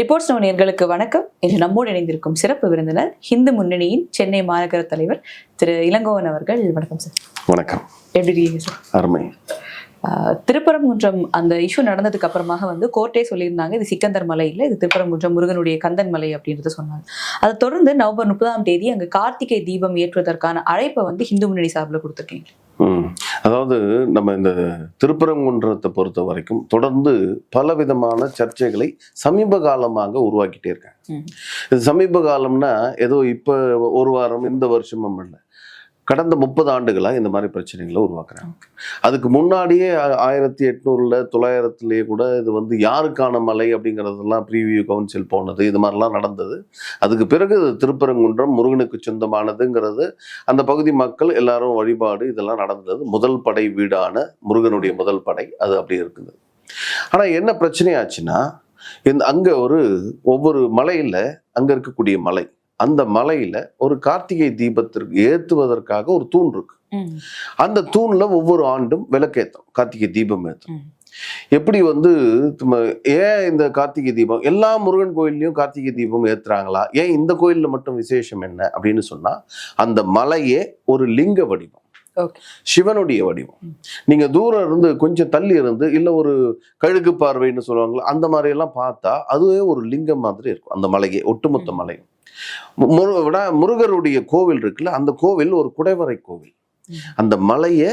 Reports நேர்களுக்கு வணக்கம். இன்று நம்மோடு இணைந்திருக்கும் சிறப்பு விருந்தினர் ஹிந்து முன்னணியின் சென்னை மாநகர தலைவர் திரு இளங்கோவன் அவர்கள். வணக்கம் சார் வணக்கம். எப்படி இருக்கீங்க சார் அருமை. திருப்பரங்குன்றம் அந்த இஷ்யூ நடந்ததுக்கு அப்புறமாக வந்து கோர்ட்டே சொல்லியிருந்தாங்க இது சிக்கந்தர் மலை இல்லை இது திருப்பரங்குன்றம் முருகனுடைய கந்தன் மலை அப்படின்றத சொன்னாங்க. அதை தொடர்ந்து நவம்பர் முப்பதாம் தேதி அங்கே கார்த்திகை தீபம் ஏற்றுவதற்கான அழைப்பை வந்து ஹிந்து முன்னணி சார்பில் கொடுத்துருக்கீங்க. அதாவது நம்ம இந்த திருப்பரங்குன்றத்தை பொறுத்த வரைக்கும் தொடர்ந்து பலவிதமான சர்ச்சைகளை சமீப காலமாக உருவாக்கிட்டே இருக்காங்க. இது சமீப காலம்னா ஏதோ இப்போ ஒரு வாரம் இந்த வருஷமும் இல்லை. கடந்த முப்பது ஆண்டுகளாக இந்த மாதிரி பிரச்சனைகளை உருவாக்குறாங்க. அதுக்கு முன்னாடியே ஆ- ஆயிரத்தி எட்நூறுல தொள்ளாயிரத்துலேயே கூட இது வந்து யாருக்கான மலை அப்படிங்கிறதெல்லாம் ப்ரீவியூ கவுன்சில் போனது இது மாதிரிலாம் நடந்தது. அதுக்கு பிறகு திருப்பரங்குன்றம் முருகனுக்கு சொந்தமானதுங்கிறது அந்த பகுதி மக்கள் எல்லாரும் வழிபாடு இதெல்லாம் நடந்தது. முதல் படை வீடான முருகனுடைய முதல் படை அது அப்படி இருக்குது. ஆனால் என்ன பிரச்சனையாச்சுன்னா இந்த அங்கே ஒரு ஒவ்வொரு மலையில் அங்கே இருக்கக்கூடிய மலை அந்த மலையில ஒரு கார்த்திகை தீபத்திற்கு ஏத்துவதற்காக ஒரு தூண் இருக்கு. அந்த தூண்ல ஒவ்வொரு ஆண்டும் விளக்கேத்தம் கார்த்திகை தீபம் ஏத்தும். ம். எப்படி வந்து ஏன் இந்த கார்த்திகை தீபம்? எல்லா முருகன் கோயில்லையும் கார்த்திகை தீபம் ஏத்துறாங்களா? ஏன் இந்த கோயில்ல மட்டும் விசேஷம் என்ன? அப்படின்னு சொன்னா அந்த மலையே ஒரு லிங்க வடிவம். சிவனுடைய வடிவம். நீங்க தூரம் இருந்து கொஞ்சம் தள்ளி இருந்து இல்ல ஒரு கழுகு பார்வைன்னு சொல்லுவாங்களா அந்த மாதிரி எல்லாம் பார்த்தா அதுவே ஒரு லிங்கம் மாதிரி இருக்கும் அந்த மலையே ஒட்டுமொத்த ம். மலையும் முரு விட முருகருடைய கோவில் இருக்குல்ல அந்த கோவில் ஒரு குடைவரை கோவில். அந்த மலையை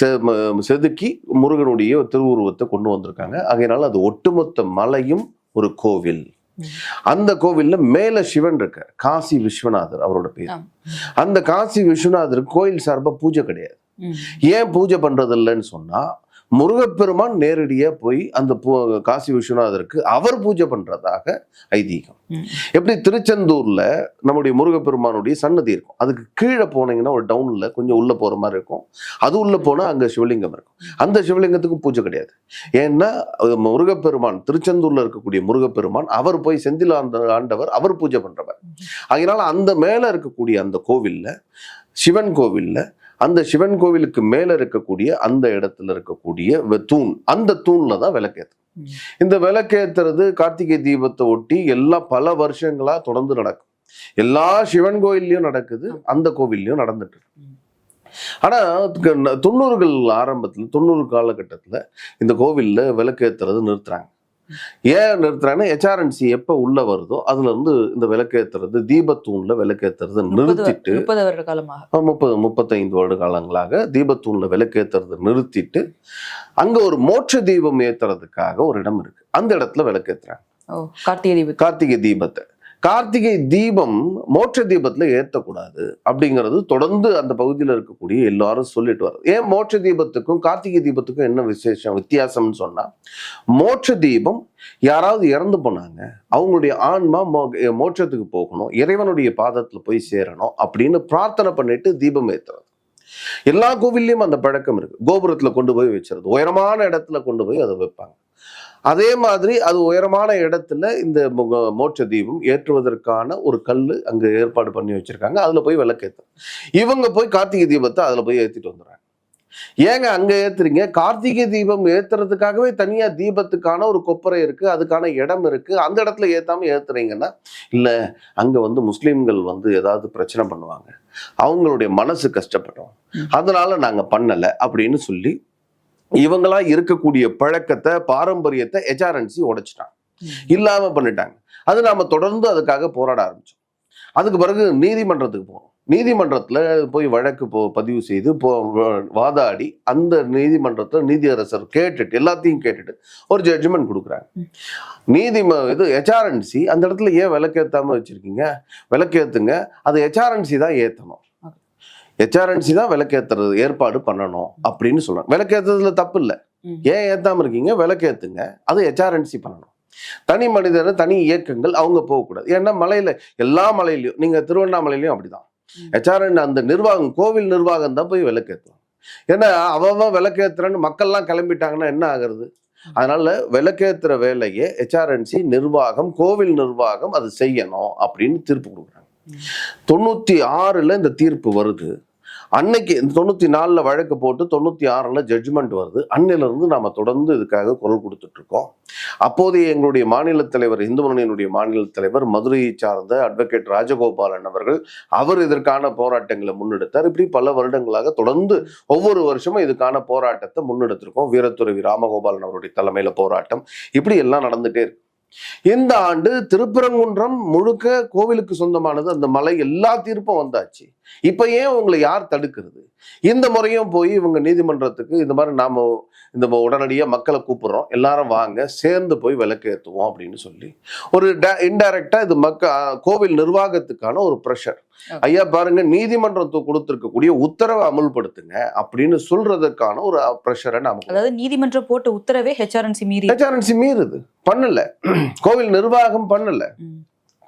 செ- ம- செதுக்கி முருகனுடைய திருவுருவத்தை கொண்டு வந்திருக்காங்க ஆகையினால அது ஒட்டுமொத்த மலையும் ஒரு கோவில். அந்த கோவில்ல மேல சிவன் இருக்கார் காசி விஸ்வநாதர் அவரோட பேர். அந்த காசி விஸ்வநாதர் கோயில் சார்பா பூஜை கிடையாது. ஏன் பூஜை பண்றது இல்லைன்னு சொன்னா முருகப்பெருமான் நேரடியா போய் அந்த காசி விஸ்வநாதருக்கு அவர் பூஜை பண்றதாக ஐதீகம். எப்படி திருச்செந்தூர்ல நம்முடைய முருகப்பெருமானுடைய சன்னதி இருக்கும். அதுக்கு கீழே போனீங்கன்னா ஒரு டவுன்ல கொஞ்சம் உள்ள போற மாதிரி இருக்கும். அது உள்ள போனா அங்க சிவலிங்கம் இருக்கும். அந்த சிவலிங்கத்துக்கு பூஜை கிடையாது. ஏன்னா முருகப்பெருமான் திருச்செந்தூர்ல இருக்கக்கூடிய முருகப்பெருமான் அவர் போய் செந்தில் ஆண்ட ஆண்டவர் அவர் பூஜை பண்றவர். அதனால அந்த மேல இருக்கக்கூடிய அந்த கோவில்ல சிவன் கோவில்ல அந்த சிவன் கோவிலுக்கு மேல இருக்கக்கூடிய அந்த இடத்துல இருக்கக்கூடிய தூண். அந்த தூண்ல தான் விளக்கேத்து ம். இந்த விளக்கேத்துறது கார்த்திகை தீபத்தை ஒட்டி எல்லாம் பல வருஷங்களா தொடர்ந்து நடக்கும். எல்லா சிவன் கோயில்லையும் நடக்குது அந்த கோவில்லையும் நடந்துட்டு. ஆனா தொண்ணூறுகள் ஆரம்பத்துல தொண்ணூறு காலகட்டத்துல இந்த கோவில்ல விளக்கேத்துறது நிறுத்துறாங்க. ஏன் நிறுத்துறாங்கன்னா ஹெச்ஆர்என்சி எப்ப உள்ள வருதோ அதுல இருந்து இந்த விளக்கேத்துறது தீபத்தூண்ல விளக்கேத்துறது முப்பது வ- நிறுத்திட்டு முப்பது வருட காலமாக. முப்பது முப்பத்தைந்து வருட காலங்களாக தீபத்தூண்ல விளக்கேத்துறதை நிறுத்திட்டு அங்க ஒரு மோட்ச தீபம் ஏத்துறதுக்காக ஒரு இடம் இருக்கு. அந்த இடத்துல விளக்கேத்துறாங்க. ஓ கார்த்திகை தீபம் கார்த்திகை தீபத்தை. கார்த்திகை தீபம் மோட்ச தீபத்தில் ஏற்றக்கூடாது அப்படிங்கிறது தொடர்ந்து அந்த பகுதியில் இருக்கக்கூடிய எல்லாரும் சொல்லிட்டு வர்றது. ஏன் மோட்ச தீபத்துக்கும் கார்த்திகை தீபத்துக்கும் என்ன விசேஷம் வித்தியாசம்னு சொன்னால் மோட்ச தீபம் யாராவது இறந்து போனாங்க அவங்களுடைய ஆன்மா மோ- மோட்சத்துக்கு போகணும் இறைவனுடைய பாதத்தில் போய் சேரணும் அப்படின்னு பிரார்த்தனை பண்ணிட்டு தீபம் ஏற்றுறது எல்லா கோவில்லையும் அந்த பழக்கம் இருக்குது கோபுரத்தில் கொண்டு போய் வச்சிருது உயரமான இடத்துல கொண்டு போய் அதை வைப்பாங்க. அதே மாதிரி அது உயரமான இடத்துல இந்த மு- மோட்ச தீபம் ஏற்றுவதற்கான ஒரு கல் அங்க ஏற்பாடு பண்ணி வச்சிருக்காங்க. அதுல போய் விளக்கேத்து இவங்க போய் கார்த்திகை தீபத்தை அதுல போய் ஏத்திட்டு வந்துடுறாங்க. ஏங்க அங்க ஏத்துறீங்க? கார்த்திகை தீபம் ஏத்துறதுக்காகவே தனியா தீபத்துக்கான ஒரு கொப்பரை இருக்கு அதுக்கான இடம் இருக்கு. அந்த இடத்துல ஏத்தாம ஏத்துறீங்கன்னா இல்ல அங்க வந்து முஸ்லிம்கள் வந்து ஏதாவது பிரச்சனை பண்ணுவாங்க. அவங்களுடைய மனசு கஷ்டப்படும். ம். அதனால நாங்க பண்ணல அப்படின்னு சொல்லி இவங்களா இருக்கக்கூடிய பழக்கத்தை பாரம்பரியத்தை ஹெச்ஆர்என்சி உடைச்சிட்டாங்க. இல்லாம பண்ணிட்டாங்க. அது நாம தொடர்ந்து அதுக்காக போராட ஆரம்பிச்சோம். அதுக்கு பிறகு நீதிமன்றத்துக்கு போனோம். நீதிமன்றத்துல போய் வழக்கு போ பதிவு செய்து போ வாதாடி அந்த நீதிமன்றத்துல நீதியரசர் கேட்டுட்டு எல்லாத்தையும் கேட்டுட்டு ஒரு ஜட்ஜ்மெண்ட் கொடுக்குறாங்க. ம். நீதி இது ஹெச்ஆர்என்சி அந்த இடத்துல ஏன் விளக்கேத்தாம வச்சிருக்கீங்க? விளக்கேத்துங்க. அது ஹெச்ஆர்என்சி தான் ஏத்தணும். ஹெச்ஆர்என்சி தான் விளக்கேத்துறது ஏற்பாடு பண்ணணும் அப்படின்னு சொல்றாங்க. விளக்கேத்துறதுல தப்பு இல்லை. ஏன் ஏத்தாம இருக்கீங்க? விளக்கேத்துங்க. அது ஹெச்ஆர்என்சி பண்ணணும். தனி மனிதர் தனி இயக்கங்கள் அவங்க போகக்கூடாது. ஏன்னா மலையில எல்லா மலையிலயும் நீங்க திருவண்ணாமலையிலயும் அப்படிதான். ஹெச்ஆர்என் அந்த நிர்வாகம் கோவில் நிர்வாகம் தான் போய் விளக்கேத்தும் ஏன்னா அவன் விளக்கேத்துறன்னு மக்கள்லாம் கிளம்பிட்டாங்கன்னா என்ன ஆகுறது? அதனால விளக்கேத்துற வேலையை ஹெச்ஆர்என்சி நிர்வாகம் கோவில் நிர்வாகம் அது செய்யணும் அப்படின்னு தீர்ப்பு கொடுக்குறாங்க. ம். தொண்ணூத்தி ஆறுல இந்த தீர்ப்பு வருது. அன்னைக்கு தொண்ணூத்தி நாலுல வழக்கு போட்டு தொண்ணூத்தி ஆறுல ஜட்ஜ்மெண்ட் வருது. அன்னையில இருந்து நாம தொடர்ந்து இதுக்காக குரல் கொடுத்துட்டு இருக்கோம். அப்போதைய எங்களுடைய மாநில தலைவர் இந்து முன்னணியினுடைய மாநில தலைவர் மதுரையை சார்ந்த அட்வொகேட் ராஜகோபாலன் அவர்கள் அவர் இதற்கான போராட்டங்களை முன்னெடுத்தார். இப்படி பல வருடங்களாக தொடர்ந்து ஒவ்வொரு வருஷமும் இதுக்கான போராட்டத்தை முன்னெடுத்திருக்கோம். வீரத்துறவி ராமகோபாலன் அவருடைய தலைமையில போராட்டம். இப்படி எல்லாம் நடந்துட்டே இருக்கு. இந்த ஆண்டு திருப்பரங்குன்றம் முழுக்க கோவிலுக்கு சொந்தமானது. அந்த மலை எல்லா தீர்ப்பும் வந்தாச்சு. இப்ப ஏன் உங்களை யார் தடுக்கிறது? இந்த முறையும் போய் இவங்க நீதிமன்றத்துக்கு இந்த மாதிரி நாம இந்த உடனடியா மக்களை கூப்பிடுறோம். எல்லாரும் வாங்க சேர்ந்து போய் விளக்கு ஏற்றுவோம் அப்படின்னு சொல்லி. ஒரு இன்டைரக்டா இது மக்க கோவில் நிர்வாகத்துக்கான ஒரு ப்ரெஷர் ஐயா பாருங்க நீதிமன்றம் து- கொடுத்திருக்கக்கூடிய உத்தரவை அமுல்படுத்துங்க அப்படின்னு சொல்றதுக்கான ஒரு ப்ரெஷரை நாம அதாவது நீதிமன்றம் போட்ட உத்தரவே ஹெச்ஆர்என்சி மீறி ஹெச்ஆர்என்சி மீறுது. பண்ணல. கோவில் நிர்வாகம் பண்ணல.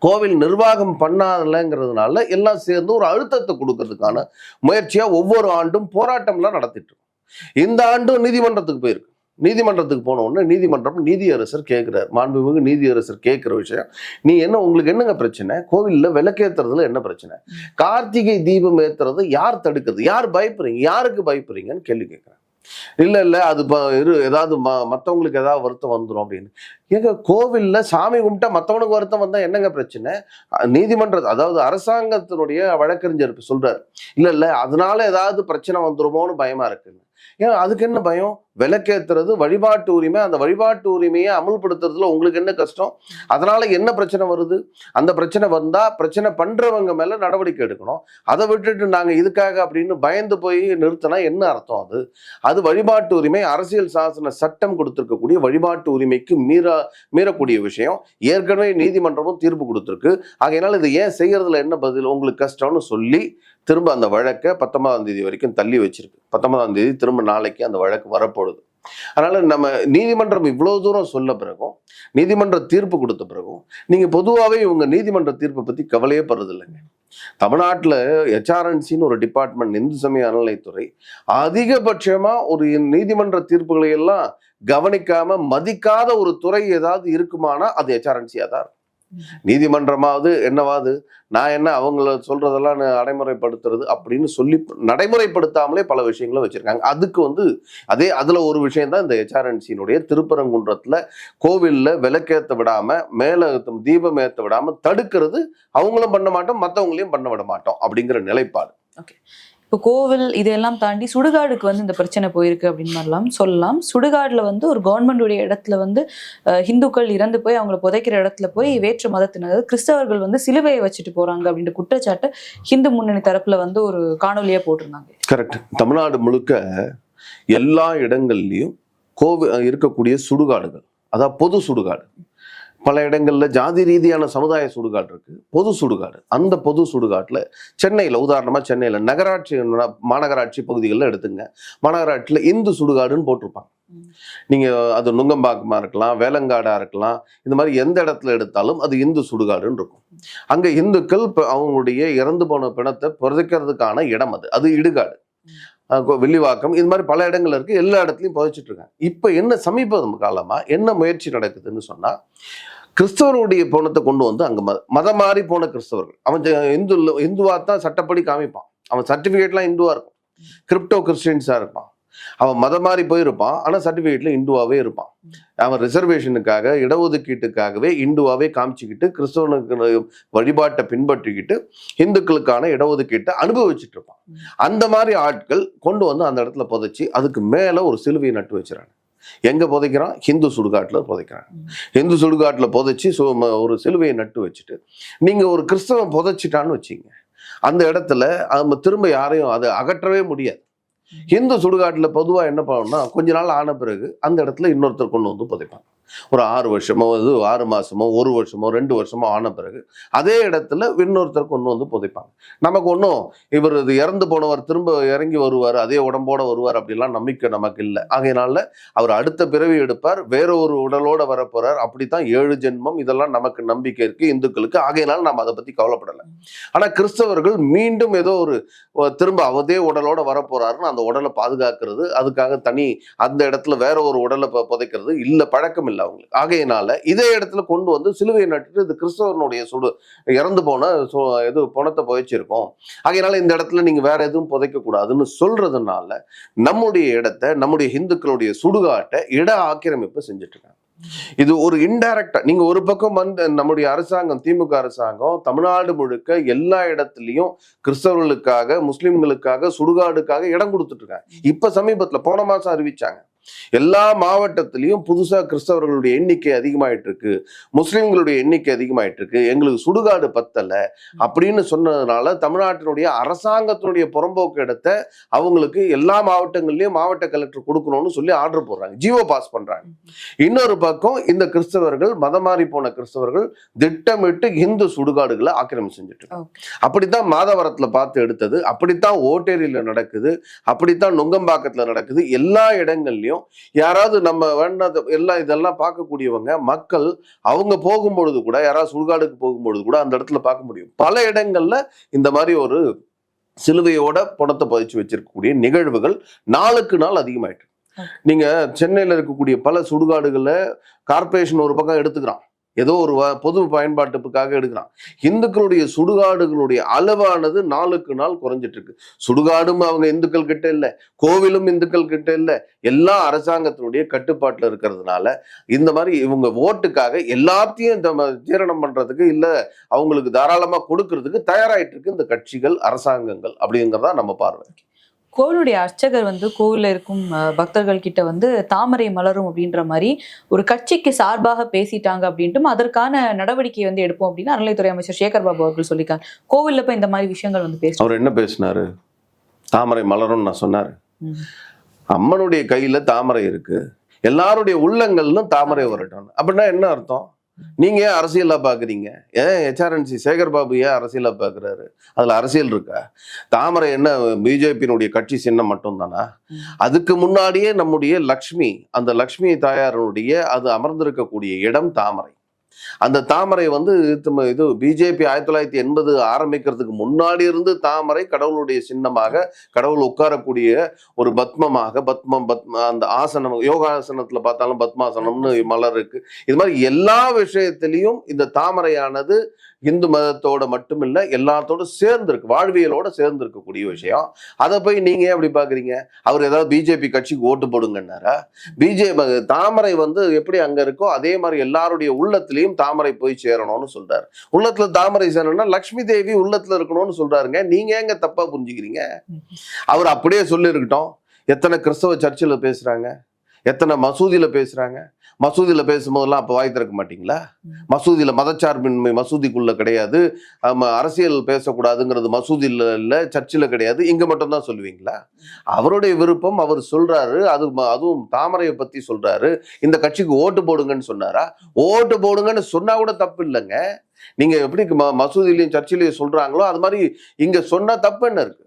கோவில் நிர்வாகம் பண்ணாதலங்கிறதுனால எல்லாம் சேர்ந்து ஒரு அழுத்தத்தை கொடுக்கறதுக்கான முயற்சியாக ஒவ்வொரு ஆண்டும் போராட்டம்லாம் நடத்திட்டு இந்த ஆண்டும் நீதிமன்றத்துக்கு போயிருக்கு. நீதிமன்றத்துக்கு போன உடனே நீதிமன்றம் நீதியரசர் கேட்கிறார். மாண்புமிகு நீதியரசர் கேட்குற விஷயம் நீ என்ன உங்களுக்கு என்னங்க பிரச்சனை? கோவிலில் விளக்கேத்துறதுல என்ன பிரச்சனை? கார்த்திகை தீபம் ஏற்றுறது யார் தடுக்கிறது? யார் பயப்படுறீங்க? யாருக்கு பயப்படுறீங்கன்னு கேள்வி கேட்குறேன் இல்ல இல்ல அது இப்போ இரு ஏதாவது ம- மத்தவங்களுக்கு ஏதாவது வருத்தம் வந்துரும் அப்படின்னு. ஏங்க கோவில்ல சாமி கும்பிட்டா மத்தவனுக்கு வருத்தம் வந்தால் என்னங்க பிரச்சனை? அஹ் நீதிமன்ற அதாவது அரசாங்கத்தினுடைய வழக்கறிஞர் இப்போ சொல்றாரு. இல்லை இல்ல அதனால ஏதாவது பிரச்சனை வந்துருமோன்னு பயமா இருக்குன்னு ஏன் அதுக்கு என்ன பயம்? விளக்கேற்றுறது வழிபாட்டு உரிமை அந்த வழிபாட்டு உரிமையை அமுல்படுத்துறதுல உங்களுக்கு என்ன கஷ்டம்? அதனால என்ன பிரச்சனை வருது? அந்த பிரச்சனை வந்தா பிரச்சனை பண்றவங்க மேல நடவடிக்கை எடுக்கணும். அதை விட்டுட்டு நாங்க இதுக்காக அப்படின்னு பயந்து போய் நிறுத்தினா என்ன அர்த்தம் அது? அது வழிபாட்டு உரிமை அரசியல் சாசன சட்டம் கொடுத்திருக்கக்கூடிய வழிபாட்டு உரிமைக்கு மீற மீறக்கூடிய விஷயம். ஏற்கனவே நீதிமன்றமும் தீர்ப்பு கொடுத்துருக்கு. ஆகையினால இது ஏன் செய்யறதுல என்ன பதில்? உங்களுக்கு கஷ்டம்னு சொல்லி திரும்ப அந்த வழக்கை பத்தொன்பதாம் தேதி வரைக்கும் தள்ளி வச்சிருக்கு. பத்தொன்பதாம் தேதி திரும்ப நாளைக்கு அந்த வழக்கு வரப்போ அதனால நம்ம நீதிமன்றம் இவ்வளவு தூரம் சொல்ல பிறகும் நீதிமன்ற தீர்ப்பு கொடுத்த பிறகும் நீங்க பொதுவாகவே இவங்க நீதிமன்ற தீர்ப்பை பத்தி கவலையே படுறதில்லைங்க தமிழ்நாட்டில் ஹெச்ஆர்என்சின்னு ஒரு டிபார்ட்மெண்ட் இந்து சமய அறநிலைத்துறை அதிகபட்சமா ஒரு நீதிமன்ற தீர்ப்புகளை எல்லாம் கவனிக்காம மதிக்காத ஒரு துறை ஏதாவது இருக்குமானா அது ஹெச்ஆர்என்சியா தான் இருக்கும். நீதிமன்றமாவது என்னவாது? நான் என்ன அவங்கள சொல்றதெல்லாம் நான் நடைமுறைப்படுத்துறது அப்படின்னு சொல்லி நடைமுறைப்படுத்தாமலே பல விஷயங்களும் வச்சிருக்காங்க. அதுக்கு வந்து அதே அதுல ஒரு விஷயம் தான் இந்த ஹெச்ஆர்என்சியினுடைய திருப்பரங்குன்றத்துல கோவில்ல விளக்கேத்த விடாம மேல தீபம் ஏத்த விடாம தடுக்கிறது அவங்களும் பண்ண மாட்டோம் மற்றவங்களையும் பண்ண விட மாட்டோம் அப்படிங்கிற நிலைப்பாடு. இப்போ கோவில் இதையெல்லாம் தாண்டி சுடுகாடுக்கு வந்து இந்த பிரச்சனை போயிருக்கு அப்படின்னு மாதிரிலாம் சொல்லலாம். சுடுகாடில் வந்து ஒரு கவர்மெண்டுடைய இடத்துல வந்து ஹிந்துக்கள் இந்துக்கள் இறந்து போய் அவங்கள புதைக்கிற இடத்துல போய் வேற்று மதத்தினர் அதாவது கிறிஸ்தவர்கள் வந்து சிலுவையை வச்சுட்டு போகிறாங்க அப்படின்ற குற்றச்சாட்டை ஹிந்து முன்னணி தரப்பில் வந்து ஒரு காணொலியாக போட்டிருந்தாங்க. கரெக்ட் தமிழ்நாடு முழுக்க எல்லா இடங்கள்லையும் கோவில் இருக்கக்கூடிய சுடுகாடுகள் அதாவது பொது சுடுகாடு. பல இடங்கள்ல ஜாதி ரீதியான சமுதாய சுடுகாடு இருக்கு. பொது சுடுகாடு. அந்த பொது சுடுகாட்டுல சென்னையில உதாரணமா சென்னையில நகராட்சி மாநகராட்சி பகுதிகளில் எடுத்துங்க. மாநகராட்சியில இந்து சுடுகாடுன்னு போட்டிருப்பாங்க. ம். நீங்க அது நுங்கம்பாக்கமா இருக்கலாம் வேலங்காடா இருக்கலாம் இந்த மாதிரி எந்த இடத்துல எடுத்தாலும் அது இந்து சுடுகாடுன்னு இருக்கும். அங்க இந்துக்கள் இப்ப அவங்களுடைய இறந்து போன பிணத்தை புதைக்கிறதுக்கான இடம் அது. அது இடுகாடு. வில்லிவாக்கம் இது மாதிரி பல இடங்கள் இருக்கு. எல்லா இடத்துலையும் புதைச்சிட்டு இருக்காங்க. இப்போ என்ன சமீப காலமா என்ன முயற்சி நடக்குதுன்னு சொன்னா கிறிஸ்தவருடைய போனத்தை கொண்டு வந்து அங்கே மத மதம் மாறி போன கிறிஸ்தவர்கள். அவன் இந்து இந்துவாக தான் சட்டப்படி காமிப்பான். அவன் சர்டிஃபிகேட்லாம் இந்துவாக இருக்கும். கிரிப்டோ கிறிஸ்டின்ஸாக இருப்பான். அவன் மதம் மாறி போயிருப்பான். ஆனால் சர்டிஃபிகேட்ல இந்துவாகவே இருப்பான். அவன் ரிசர்வேஷனுக்காக இடஒதுக்கீட்டுக்காகவே இந்துவாகவே காமிச்சிக்கிட்டு கிறிஸ்தவனுக்கு வழிபாட்டை பின்பற்றிக்கிட்டு இந்துக்களுக்கான இடஒதுக்கீட்டை அனுபவிச்சுட்டு இருப்பான். அந்த மாதிரி ஆட்கள் கொண்டு வந்து அந்த இடத்துல புதைச்சி அதுக்கு மேலே ஒரு சிலுவையை நட்டு வச்சுறாங்க. எங்க புதைக்கிறான் ஹிந்து சுடுகாட்டுல புதைக்கிறான் ஹிந்து சுடுகாட்டுல புதைச்சி சு- ஒரு சிலுவையை நட்டு வச்சுட்டு நீங்க ஒரு கிறிஸ்தவன் புதைச்சிட்டான்னு வச்சிங்க. அந்த இடத்துல நம்ம திரும்ப யாரையும் அதை அகற்றவே முடியாது. ஹிந்து சுடுகாட்டுல பொதுவா என்ன பண்ணணும்னா கொஞ்ச நாள் ஆன பிறகு அந்த இடத்துல இன்னொருத்தர் கொண்டு வந்து புதைப்பாங்க. ஒரு ஆறு வருஷமோ இது ஆறு மாசமோ ஒரு வருஷமோ ரெண்டு வருஷமோ ஆன பிறகு அதே இடத்துல இன்னொருத்தர் கொண்டு வந்து புதைப்பாங்க. நமக்கு ஒன்றும் இவர் இது இறந்து போனவர் திரும்ப இறங்கி வருவார் அதே உடம்போட வருவார் அப்படிலாம் நம்பிக்கை நமக்கு இல்லை. ஆகையினால அவர் அடுத்த பிறவி எடுப்பார் வேற ஒரு உடலோட அப்படி அப்படித்தான் ஏழு ஜென்மம் இதெல்லாம் நமக்கு நம்பிக்கை இருக்குது இந்துக்களுக்கு. ஆகையினால நம்ம அதை பத்தி கவலைப்படலை. ஆனா கிறிஸ்தவர்கள் மீண்டும் ஏதோ ஒரு திரும்ப அவதே உடலோட வரப்போகிறாருன்னு அந்த உடலை பாதுகாக்கிறது அதுக்காக தனி அந்த இடத்துல வேற ஒரு உடலை புதைக்கிறது இல்ல பழக்கம் இல்லை. இல்லை அவங்களுக்கு. ஆகையினால இதே இடத்துல கொண்டு வந்து சிலுவையை நட்டுட்டு இது கிறிஸ்தவனுடைய சுடு இறந்து போன இது பணத்தை புதைச்சிருக்கோம். ஆகையினால இந்த இடத்துல நீங்க வேற எதுவும் புதைக்க கூடாதுன்னு சொல்றதுனால நம்முடைய இடத்த நம்முடைய இந்துக்களுடைய சுடுகாட்டை இட ஆக்கிரமிப்பு செஞ்சுட்டு இருக்காங்க இது ஒரு இன்டைரக்டா நீங்க ஒரு பக்கம் வந்து நம்முடைய அரசாங்கம் திமுக அரசாங்கம் தமிழ்நாடு முழுக்க எல்லா இடத்துலயும் கிறிஸ்தவர்களுக்காக முஸ்லிம்களுக்காக சுடுகாடுக்காக இடம் கொடுத்துட்டு இருக்காங்க இப்ப சமீபத்துல போன மாசம் அறிவிச்சாங்க. எல்லா மாவட்டத்திலையும் புதுசா கிறிஸ்தவர்களுடைய எண்ணிக்கை அதிகமாயிட்டு இருக்கு முஸ்லிம்களுடைய எண்ணிக்கை அதிகமாயிட்டு இருக்கு எங்களுக்கு சுடுகாடு பத்தல. அப்படின்னு சொன்னதுனால தமிழ்நாட்டினுடைய அரசாங்கத்தினுடைய புறம்போக்கு இடத்தை அவங்களுக்கு எல்லா மாவட்டங்கள்லயும் மாவட்ட கலெக்டர் கொடுக்கணும்னு சொல்லி ஆர்டர் போடுறாங்க. ஜியோ பாஸ் பண்றாங்க. இன்னொரு பக்கம் இந்த கிறிஸ்தவர்கள் மதம் மாறி போன கிறிஸ்தவர்கள் திட்டமிட்டு இந்து சுடுகாடுகளை ஆக்கிரமிப்பு செஞ்சுட்டு இருக்காங்க. அப்படித்தான் மாதவரத்துல பார்த்து எடுத்தது. அப்படித்தான் ஓட்டேரியில நடக்குது. அப்படித்தான் நுங்கம்பாக்கத்துல நடக்குது. எல்லா இடங்கள்லயும் யாராவது நம்ம வேண்டாத எல்லாம் இதெல்லாம் பார்க்கக்கூடியவங்க மக்கள் அவங்க போகும்பொழுது கூட யாராவது சுடுகாடுக்கு போகும்பொழுது கூட அந்த இடத்துல பார்க்க முடியும். பல இடங்கள்ல இந்த மாதிரி ஒரு சிலுவையோட பணத்தை பதிச்சு வச்சிருக்கக்கூடிய நிகழ்வுகள் நாளுக்கு நாள் அதிகமாயிட்டு. நீங்க சென்னையில இருக்கக்கூடிய பல சுடுகாடுகள்ல கார்ப்பரேஷன் ஒரு பக்கம் எடுத்துக்கிறான். ஏதோ ஒரு வ- பொது பயன்பாட்டுக்காக எடுக்கிறான். இந்துக்களுடைய சுடுகாடுகளுடைய அளவானது நாளுக்கு நாள் குறைஞ்சிட்டு இருக்கு சுடுகாடும் அவங்க இந்துக்கள் கிட்ட இல்லை கோவிலும் இந்துக்கள் கிட்ட இல்லை எல்லா அரசாங்கத்தினுடைய கட்டுப்பாட்டில் இருக்கிறதுனால இந்த மாதிரி இவங்க ஓட்டுக்காக எல்லாத்தையும் இந்த ஜீரணம் பண்றதுக்கு இல்லை அவங்களுக்கு தாராளமாக கொடுக்கறதுக்கு தயாராயிட்டு இருக்கு இந்த கட்சிகள் அரசாங்கங்கள் அப்படிங்கிறதா நம்ம பார்வை. கோவிலுடைய அர்ச்சகர் வந்து கோவில்ல இருக்கும் பக்தர்கள் கிட்ட வந்து தாமரை மலரும் அப்படின்ற மாதிரி ஒரு கட்சிக்கு சார்பாக பேசிட்டாங்க அப்படின்ட்டும் அதற்கான நடவடிக்கை வந்து எடுப்போம் அப்படின்னு அறநிலைத்துறை அமைச்சர் சேகர் பாபு அவர்கள் சொல்லியிருக்காங்க கோவில்ல போய் இந்த மாதிரி விஷயங்கள் வந்து பேசும் அவர் என்ன பேசினாரு? தாமரை மலரும்னு நான் சொன்னாரு. அம்மனுடைய கையில தாமரை இருக்கு. எல்லாருடைய உள்ளங்கள்லும் தாமரை வரட்டும் அப்படின்னா என்ன அர்த்தம்? நீங்க ஏன் அரசியலா பாக்குறீங்க? ஏன் ஹெச்ஆர்என்சி சேகர் பாபு ஏன் அரசியலா பாக்குறாரு? அதுல அரசியல் இருக்கா? தாமரை என்ன பிஜேபியினுடைய கட்சி சின்னம் மட்டும் தானா அதுக்கு முன்னாடியே நம்முடைய லக்ஷ்மி அந்த லக்ஷ்மி தாயாருடைய அது அமர்ந்திருக்கக்கூடிய இடம் தாமரை. அந்த தாமரை வந்து இது- பிஜேபி ஆயிரத்தி தொள்ளாயிரத்தி எண்பது ஆரம்பிக்கிறதுக்கு முன்னாடி இருந்து தாமரை கடவுளுடைய சின்னமாக கடவுள் உட்காரக்கூடிய ஒரு பத்மமாக பத்மம் பத்ம அந்த ஆசனம் யோகாசனத்துல பார்த்தாலும் பத்மாசனம்னு மலர் இருக்கு. இது மாதிரி எல்லா விஷயத்திலையும் இந்த தாமரையானது இந்து மதத்தோட மட்டுமில்லை எல்லாத்தோட சேர்ந்துருக்கு வாழ்வியலோட சேர்ந்து இருக்கக்கூடிய விஷயம். அதை போய் நீங்கள் ஏன் அப்படி பார்க்குறீங்க அவர் ஏதாவது பிஜேபி கட்சிக்கு ஓட்டு போடுங்கன்னாரா? பிஜேபி தாமரை வந்து எப்படி அங்கே இருக்கோ அதே மாதிரி எல்லாருடைய உள்ளத்திலையும் தாமரை போய் சேரணும்னு சொல்கிறார் உள்ளத்தில் தாமரை சேரணும்னா லக்ஷ்மி தேவி உள்ளத்தில் இருக்கணும்னு சொல்கிறாருங்க நீங்கள் ஏங்க தப்பாக புரிஞ்சுக்கிறீங்க? அவர் அப்படியே சொல்லியிருக்கட்டும். எத்தனை கிறிஸ்தவ சர்ச்சில் பேசுகிறாங்க எத்தனை மசூதியில் பேசுகிறாங்க மசூதியில பேசும்போதெல்லாம் அப்ப வாய் திறக்க மாட்டீங்களா. மசூதியில மதச்சார்பின்மை மசூதிக்குள்ள கிடையாது. அரசியல் பேசக்கூடாதுங்கிறது மசூதியில இல்ல சர்ச்சில் கிடையாது. இங்க மட்டும் தான் சொல்லுவீங்களா? அவருடைய விருப்பம் அவர் சொல்றாரு. அது அதுவும் தாமரையை பத்தி சொல்றாரு. இந்த கட்சிக்கு ஓட்டு போடுங்கன்னு சொன்னாரா? ஓட்டு போடுங்கன்னு சொன்னா கூட தப்பு இல்லைங்க. நீங்க எப்படி ம- மசூதியிலையும் சர்ச்சிலையும் சொல்றாங்களோ அது மாதிரி இங்க சொன்னா தப்பு என்ன இருக்கு?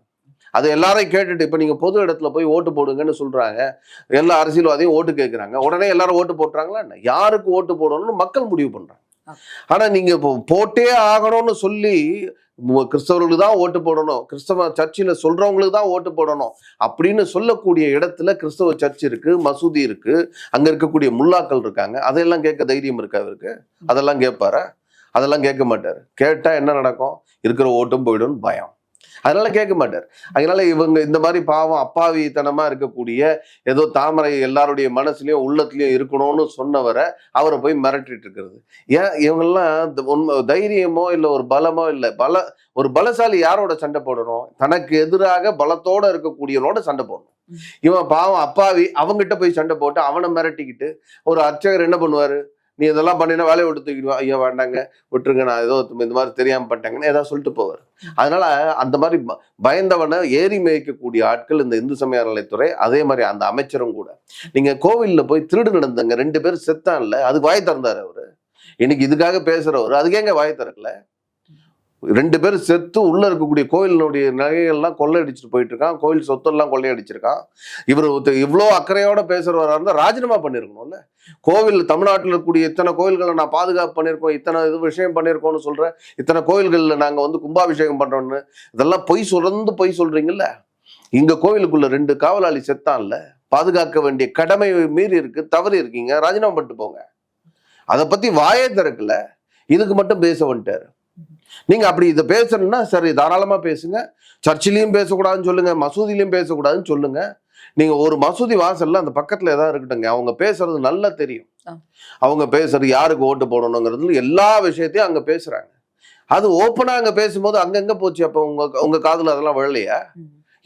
அதை எல்லாரையும் கேட்டுட்டு இப்ப நீங்க பொது இடத்துல போய் ஓட்டு போடுங்கன்னு சொல்றாங்க. எல்லா அரசியல்வாதியும் ஓட்டு கேட்கறாங்க உடனே எல்லாரும் ஓட்டு போட்டுறாங்களா என்ன? யாருக்கு ஓட்டு போடணும்னு மக்கள் முடிவு பண்றாங்க. ஆனா நீங்க இப்போ போட்டே ஆகணும்னு சொல்லி கிறிஸ்தவர்களுக்கு தான் ஓட்டு போடணும். கிறிஸ்தவ சர்ச்சில் சொல்றவங்களுக்கு தான் ஓட்டு போடணும். அப்படின்னு சொல்லக்கூடிய இடத்துல கிறிஸ்தவ சர்ச் இருக்கு மசூதி இருக்கு. அங்க இருக்கக்கூடிய முல்லாக்கள் இருக்காங்க. அதையெல்லாம் கேட்க தைரியம் இருக்கா அவருக்கு அதெல்லாம் கேட்பாரா? அதெல்லாம் கேட்க மாட்டார். கேட்டா என்ன நடக்கும்? இருக்கிற ஓட்டும் போயிடும்னு பயம். அதனால கேட்க மாட்டார். அதனால இவங்க இந்த மாதிரி பாவம் அப்பாவித்தனமா இருக்கக்கூடிய ஏதோ தாமரை எல்லாருடைய மனசுலயும் உள்ளத்துலயும் இருக்கணும்னு சொன்னவரை அவரை போய் மிரட்டிட்டு இருக்கிறது. ஏன்? இவங்கெல்லாம் உண்மை தைரியமோ இல்லை ஒரு பலமோ இல்லை. பல ஒரு பலசாலி யாரோட சண்டை போடணும்? தனக்கு எதிராக பலத்தோட இருக்கக்கூடியவனோட சண்டை போடணும். இவன் பாவம் அப்பாவி அவங்கிட்ட போய் சண்டை போட்டு அவனை மிரட்டிக்கிட்டு ஒரு அர்ச்சகர் என்ன பண்ணுவாரு? நீ இதெல்லாம் பண்ணினா வேலையை விட்டு தூக்கிடுவா. ஐயா வேண்டாங்க. விட்டுருங்க நான் ஏதோ இந்த மாதிரி தெரியாம பண்ணிட்டேங்கன்னு ஏதாவது சொல்லிட்டு போவார். அதனால அந்த மாதிரி ப- பயந்தவனை ஏறி மேய்க்கக்கூடிய ஆட்கள் இந்த இந்து சமய அறநிலைத்துறை அதே மாதிரி அந்த அமைச்சரும் கூட. நீங்க கோவில்ல போய் திருடு நடந்தங்க ரெண்டு பேரும் செத்தான்ல அதுக்கு வாய் திறந்தாரு அவரு. இன்னைக்கு இதுக்காக பேசுறவர் அதுக்கு எங்க வாய் திறக்கல? ரெண்டு பேரும் செத்து உள்ளே இருக்கக்கூடிய கோயிலினுடைய நகைகள்லாம் கொள்ளையடிச்சிட்டு போயிட்டு இருக்கான் கோயில் சொத்தெல்லாம் கொள்ளையடிச்சிருக்கான். இவர் இவ்வளோ அக்கறையோட பேசுகிறவராக இருந்தால் ராஜினாமா பண்ணியிருக்கணும்ல கோவில் தமிழ்நாட்டில் இருக்கக்கூடிய இத்தனை கோயில்களை நான் பாதுகாப்பு பண்ணியிருக்கோம் இத்தனை இது விஷயம் பண்ணியிருக்கோம்னு சொல்கிறேன் இத்தனை கோயில்களில் நாங்கள் வந்து கும்பாபிஷேகம் பண்ணுறோன்னு இதெல்லாம் பொய் சுரந்து பொய் சொல்கிறீங்கல்ல இங்கே கோவிலுக்குள்ள ரெண்டு காவலாளி செத்தான்ல பாதுகாக்க வேண்டிய கடமை மீறி இருக்கு தவறி இருக்கீங்க ராஜினாமா பண்ணிட்டு போங்க. அதை பற்றி வாயே திறக்கல இதுக்கு மட்டும் பேச வந்துட்டார். நீங்க அப்படி இதை பேசணும்னா சரி தாராளமா பேசுங்க. சர்ச்சிலையும் பேசக்கூடாதுன்னு சொல்லுங்க. மசூதிலையும் பேசக்கூடாதுன்னு சொல்லுங்க. நீங்க ஒரு மசூதி வாசல்ல அந்த பக்கத்துல ஏதாவது இருக்கட்டுங்க அவங்க பேசுறது நல்லா தெரியும். அவங்க பேசுறது யாருக்கு ஓட்டு போடணுங்கிறது எல்லா விஷயத்தையும் அங்க பேசுறாங்க. அது ஓப்பனா அங்க பேசும்போது அங்கங்க போச்சு. அப்ப உங்க உங்க காதுல அதெல்லாம் விழலையா?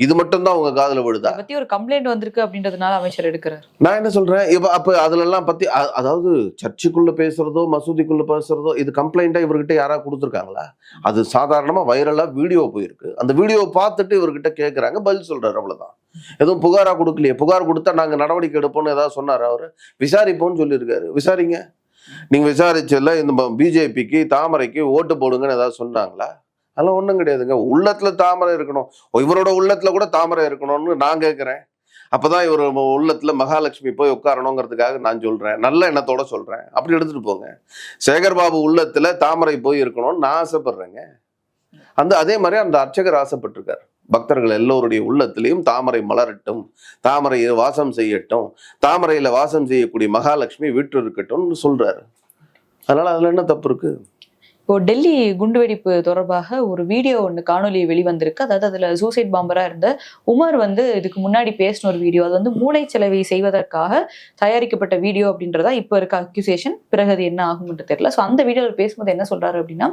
இது மட்டும்தான் உங்க காதுல விழுதா? பத்தி ஒரு கம்ப்ளைண்ட் வந்திருக்கு அப்படின்றதுனால அமைச்சர் எடுக்கிறார். நான் என்ன சொல்றேன்? இப்ப அப்ப அதுல எல்லாம் பத்தி அதாவது சர்ச்சுக்குள்ள பேசுறதோ மசூதிக்குள்ள பேசுறதோ இது கம்ப்ளைண்டா இவர்கிட்ட யாரா கொடுத்துருக்காங்களா? அது சாதாரணமா வைரலா வீடியோ போயிருக்கு. அந்த வீடியோ பார்த்துட்டு இவர்கிட்ட கேக்குறாங்க பதில் சொல்றாரு அவ்வளவுதான். எதுவும் புகாரா கொடுக்கலையே. புகார் கொடுத்தா நாங்க நடவடிக்கை எடுப்போம்னு ஏதாவது சொன்னாரு அவரு? விசாரிப்போம்னு சொல்லியிருக்காரு. விசாரிங்க. நீங்க விசாரிச்சல இந்த பிஜேபிக்கு தாமரைக்கு ஓட்டு போடுங்கன்னு ஏதாவது சொன்னாங்களா? அதெல்லாம் ஒன்றும் கிடையாதுங்க. உள்ளத்தில் தாமரை இருக்கணும். இவரோட உள்ளத்தில் கூட தாமரை இருக்கணும்னு நான் கேட்குறேன் அப்போதான் இவர் உள்ளத்தில் மகாலட்சுமி போய் உட்காரணுங்கிறதுக்காக நான் சொல்கிறேன் நல்ல எண்ணத்தோட சொல்கிறேன் அப்படி எடுத்துகிட்டு போங்க. சேகர் பாபு உள்ளத்தில் தாமரை போய் இருக்கணும்னு நான் ஆசைப்பட்றேங்க. அந்த அதே மாதிரி அந்த அர்ச்சகர் ஆசைப்பட்டிருக்கார். பக்தர்கள் எல்லோருடைய உள்ளத்திலையும் தாமரை மலரட்டும் தாமரை வாசம் செய்யட்டும் தாமரையில் வாசம் செய்யக்கூடிய மகாலட்சுமி வீட்டு இருக்கட்டும்னு சொல்கிறாரு அதனால் அதில் என்ன தப்பு இருக்குது இப்போ டெல்லி குண்டுவெடிப்பு தொடர்பாக ஒரு வீடியோ ஒன்று காணொலி வெளிவந்திருக்கு. அதாவது அதில் சூசைட் பாம்பராக இருந்த உமர் வந்து இதுக்கு முன்னாடி பேசின ஒரு வீடியோ. அது வந்து மூளைச்சலவை செய்வதற்காக தயாரிக்கப்பட்ட வீடியோ அப்படின்றதா இப்போ இருக்க அக்யூசேஷன் பிறகு அது என்ன ஆகும்ன்றது தெரியல. ஸோ அந்த வீடியோவில் பேசும்போது என்ன சொல்கிறாரு அப்படின்னா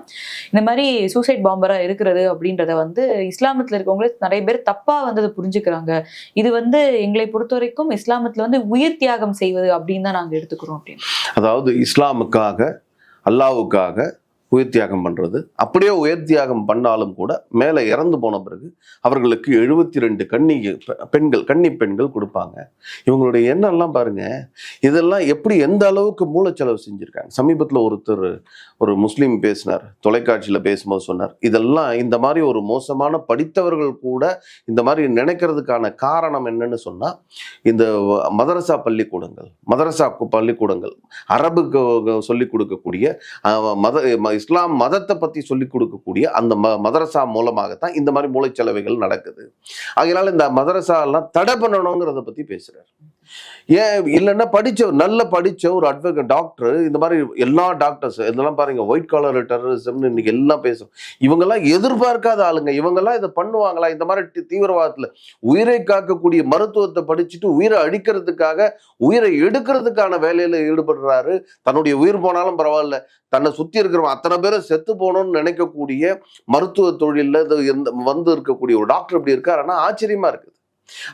இந்த மாதிரி சூசைட் பாம்பராக இருக்கிறது அப்படின்றத வந்து இஸ்லாமத்தில் இருக்கவங்களே நிறைய பேர் தப்பாக வந்து அதை புரிஞ்சுக்கிறாங்க. இது வந்து எங்களை பொறுத்த வரைக்கும் இஸ்லாமத்தில் வந்து உயிர் தியாகம் செய்வது அப்படின்னு தான் நாங்கள் எடுத்துக்கிறோம் அப்படின்னு. அதாவது இஸ்லாமுக்காக அல்லாவுக்காக உயிர் தியாகம் பண்ணுறது அப்படியே உயிர் தியாகம் பண்ணாலும் கூட மேலே இறந்து போன பிறகு அவர்களுக்கு எழுபத்தி ரெண்டு கன்னி பெண்கள் கன்னி பெண்கள் கொடுப்பாங்க. இவங்களுடைய எண்ணெல்லாம் பாருங்கள் இதெல்லாம் எப்படி எந்த அளவுக்கு மூலச்செலவு செஞ்சுருக்காங்க. சமீபத்தில் ஒருத்தர் ஒரு முஸ்லீம் பேசினார் தொலைக்காட்சியில் பேசும்போது சொன்னார் இதெல்லாம் இந்த மாதிரி ஒரு மோசமான படித்தவர்கள் கூட இந்த மாதிரி நினைக்கிறதுக்கான காரணம் என்னன்னு சொன்னால் இந்த மதரசா பள்ளிக்கூடங்கள் மதரசா பள்ளிக்கூடங்கள் அரபுக்கு சொல்லிக் கொடுக்கக்கூடிய மத இஸ்லாம் மதத்தை பற்றி சொல்லிக் கொடுக்கக்கூடிய அந்த ம மதரசா மூலமாகத்தான் இந்த மாதிரி மூளைச்சலவைகள் நடக்குது. ஆகையினால இந்த மதரசாலாம் தடை பண்ணணுங்கிறத பற்றி பேசுகிறார் ஏன் இல்லைன்னா படித்த நல்ல படித்த ஒரு அட்வொகேட் டாக்டர் இந்த மாதிரி எல்லா டாக்டர்ஸ் இதெல்லாம் பாருங்க ஒயிட் காலர் டெரரிசம்னு இன்னைக்கு எல்லாம் பேசும். இவங்கெல்லாம் எதிர்பார்க்காத ஆளுங்க. இவங்கெல்லாம் இதை பண்ணுவாங்களா? இந்த மாதிரி தீவிரவாதத்தில் உயிரை காக்கக்கூடிய மருத்துவத்தை படிச்சுட்டு உயிரை அழிக்கிறதுக்காக உயிரை எடுக்கிறதுக்கான வேலையில் ஈடுபடுறாரு. தன்னுடைய உயிர் போனாலும் பரவாயில்ல. தன்னை சுத்தி இருக்கிறவங்க அத்தனை பேரும் செத்து போகணும்னு நினைக்கக்கூடிய மருத்துவ தொழிலில் இது இருந்த வந்து இருக்கக்கூடிய ஒரு டாக்டர் இப்படி இருக்காருன்னா ஆச்சரியமா இருக்குது.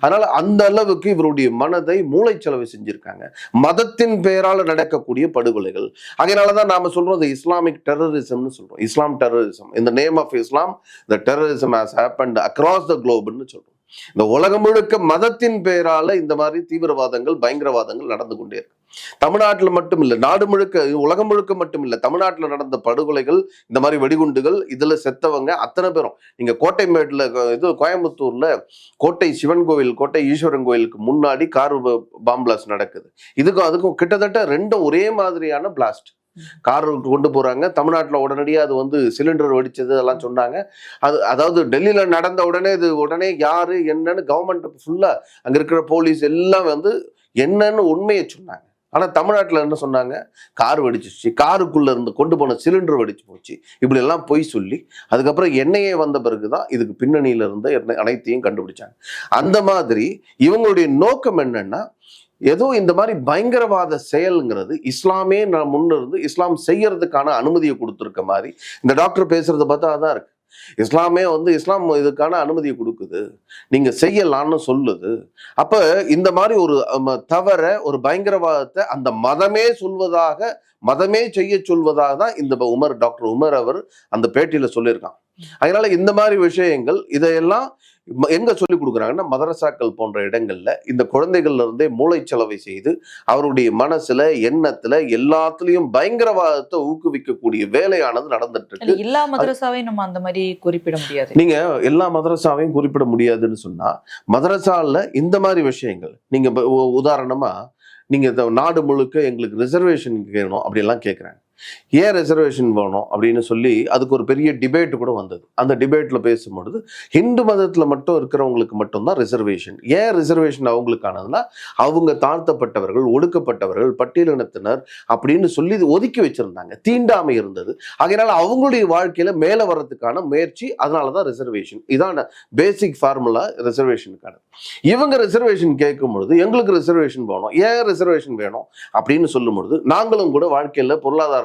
அதனால அந்த அளவுக்கு இவருடைய மனதை மூளைச்சலவை செஞ்சிருக்காங்க. மதத்தின் பெயரால் நடக்கக்கூடிய படுகொலைகள். அதனாலதான் நாம சொல்றோம் அது இஸ்லாமிக் டெரரிசம்னு சொல்றோம். இஸ்லாம் டெரரிசம் இந்த name of Islam the terrorism has happened across the குளோப்னு சொல்றோம். இந்த உலகம் முழுக்க மதத்தின் பெயரால இந்த மாதிரி தீவிரவாதங்கள் பயங்கரவாதங்கள் நடந்து கொண்டே இருக்கு. தமிழ்நாட்டுல மட்டும் இல்லை நாடு முழுக்க உலகம் முழுக்க மட்டும் இல்லை தமிழ்நாட்டுல நடந்த படுகொலைகள் இந்த மாதிரி வெடிகுண்டுகள் இதுல செத்தவங்க அத்தனை பேரும். நீங்க கோட்டைமேட்ல இது கோயம்புத்தூர்ல கோட்டை சிவன் கோவில் கோட்டை ஈஸ்வரன் கோயிலுக்கு முன்னாடி கார் பாம்பிளாஸ்ட் நடக்குது. இதுக்கும் அதுக்கும் கிட்டத்தட்ட ரெண்டும் ஒரே மாதிரியான பிளாஸ்ட் கார் கொண்டு போகிறாங்க தமிழ்நாட்டில் உடனடியாக அது வந்து சிலிண்டர் வெடிச்சது அதெல்லாம் சொன்னாங்க. அது அதாவது டெல்லியில் நடந்த உடனே இது உடனே யார் என்னன்னு கவர்மெண்ட் ஃபுல்லாக அங்கே இருக்கிற போலீஸ் எல்லாம் வந்து என்னன்னு உண்மையை சொன்னாங்க. ஆனால் தமிழ்நாட்டில் என்ன சொன்னாங்க? கார் வெடிச்சிச்சு காருக்குள்ளே இருந்து கொண்டு போன சிலிண்டர் வெடிச்சு போச்சு. இப்படி எல்லாம் பொய் சொல்லி அதுக்கப்புறம் எண்ணெயே வந்த பிறகு தான் இதுக்கு பின்னணியில் இருந்த எண்ணெய் அனைத்தையும் கண்டுபிடிச்சாங்க. அந்த மாதிரி இவங்களுடைய நோக்கம் என்னென்னா ஏதோ இந்த மாதிரி பயங்கரவாத செயல்ங்கிறது இஸ்லாமே நான் முன்னிருந்து இஸ்லாம் செய்யறதுக்கான அனுமதியை கொடுத்துருக்க மாதிரி இந்த டாக்டர் பேசுறதை பார்த்தா அதான் இருக்கு. இஸ்லாமே வந்து இஸ்லாம் இதுக்கான அனுமதியை கொடுக்குது. நீங்க செய்யலாம்னு சொல்லுது. அப்ப இந்த மாதிரி ஒரு தவற ஒரு பயங்கரவாதத்தை அந்த மதமே சொல்வதாக மதமே செய்ய சொல்வதாக தான் இந்த உமர் டாக்டர் உமர் அவர் அந்த பேட்டியில சொல்லியிருக்கான். அதனால இந்த மாதிரி விஷயங்கள் இதையெல்லாம் எங்க சொல்லி கொடுக்குறாங்கன்னா மதரசாக்கள் போன்ற இடங்கள்ல இந்த குழந்தைகள்ல இருந்தே மூளைச்சலவை செய்து அவருடைய மனசுல எண்ணத்துல எல்லாத்துலயும் பயங்கரவாதத்தை ஊக்குவிக்கக்கூடிய வேலையானது நடந்துட்டு இருக்கு எல்லா மதரசாவையும் நம்ம அந்த மாதிரி குறிப்பிட முடியாது. நீங்க எல்லா மதரசாவையும் குறிப்பிட முடியாதுன்னு சொன்னா மதரசால இந்த மாதிரி விஷயங்கள் நீங்க உதாரணமா நீங்க நாடு முழுக்க எங்களுக்கு ரிசர்வேஷன் வேணும் அப்படியெல்லாம் கேட்குறாங்க ஏன் ரிசர்வேஷன் வேணும் அப்படின்னு சொல்லி அதுக்கு ஒரு பெரிய டிபேட் கூட வந்தது. அந்த டிபேட்டில் பேசும்பொழுது ஹிந்து மதத்தில் மட்டும் இருக்கிறவங்களுக்கு மட்டும்தான் ரிசர்வேஷன் ஏன் ரிசர்வேஷன் அவங்களுக்கானதுன்னா அவங்க தாழ்த்தப்பட்டவர்கள் ஒடுக்கப்பட்டவர்கள் பட்டியலினத்தினர் அப்படின்னு சொல்லி இது ஒதுக்கி வச்சிருந்தாங்க. தீண்டாமை இருந்தது. அதனால அவங்களுடைய வாழ்க்கையில மேல வர்றதுக்கான முயற்சி அதனாலதான் ரிசர்வேஷன் இதான பேசிக் ஃபார்முலா ரிசர்வேஷனுக்கான இவங்க ரிசர்வேஷன் கேட்கும் பொழுது எங்களுக்கு ரிசர்வேஷன் வேணும். ஏன் ரிசர்வேஷன் வேணும்? அப்படின்னு சொல்லும் பொழுது நாங்களும் கூட வாழ்க்கையில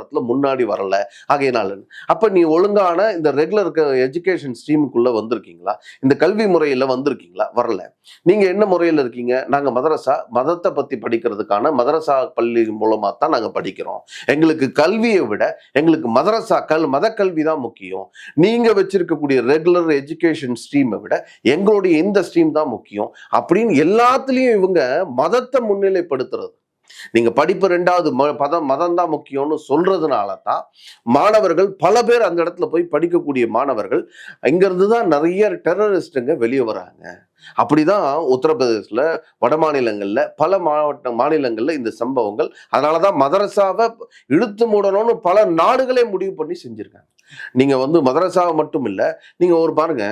பொருளாதாரத்துல முன்னாடி வரல. ஆகையினால. அப்போ நீ ஒழுங்கான இந்த ரெகுலர் எஜுகேஷன் ஸ்ட்ரீமுக்குள்ளே வந்திருக்கீங்களா? இந்த கல்வி முறையில் வந்திருக்கீங்களா? வரல. நீங்கள் என்ன முறையில் இருக்கீங்க? நாங்கள் மதரசா மதத்தை பற்றி படிக்கிறதுக்கான மதரசா பள்ளி மூலமாக தான் நாங்கள் படிக்கிறோம். எங்களுக்கு கல்வியை விட எங்களுக்கு மதரசா கல் மத கல்வி தான் முக்கியம். நீங்கள் வச்சிருக்கக்கூடிய ரெகுலர் எஜுகேஷன் ஸ்ட்ரீமை விட எங்களுடைய இந்த ஸ்ட்ரீம் தான் முக்கியம். அப்படின்னு எல்லாத்துலேயும் இவங்க மதத்தை முன்னிலைப்படுத்துறது. நீங்கள் படிப்பு ரெண்டாவது ம- பதம் மதம் தான் முக்கியம்னு சொல்கிறதுனால தான் மாணவர்கள் பல பேர் அந்த இடத்துல போய் படிக்கக்கூடிய மாணவர்கள் இங்கேருந்து தான் நிறைய டெரரிஸ்ட்டுங்க வெளியே வராங்க. அப்படிதான் உத்தரப்பிரதேசில் வட மாநிலங்களில் பல மாவட்ட மாநிலங்களில் இந்த சம்பவங்கள். அதனாலதான் மதரசாவை இழுத்து மூடணும்னு பல நாடுகளே முடிவு பண்ணி செஞ்சுருக்காங்க. நீங்கள் வந்து மதரசாவை மட்டும் இல்லை நீங்கள் ஒரு பாருங்க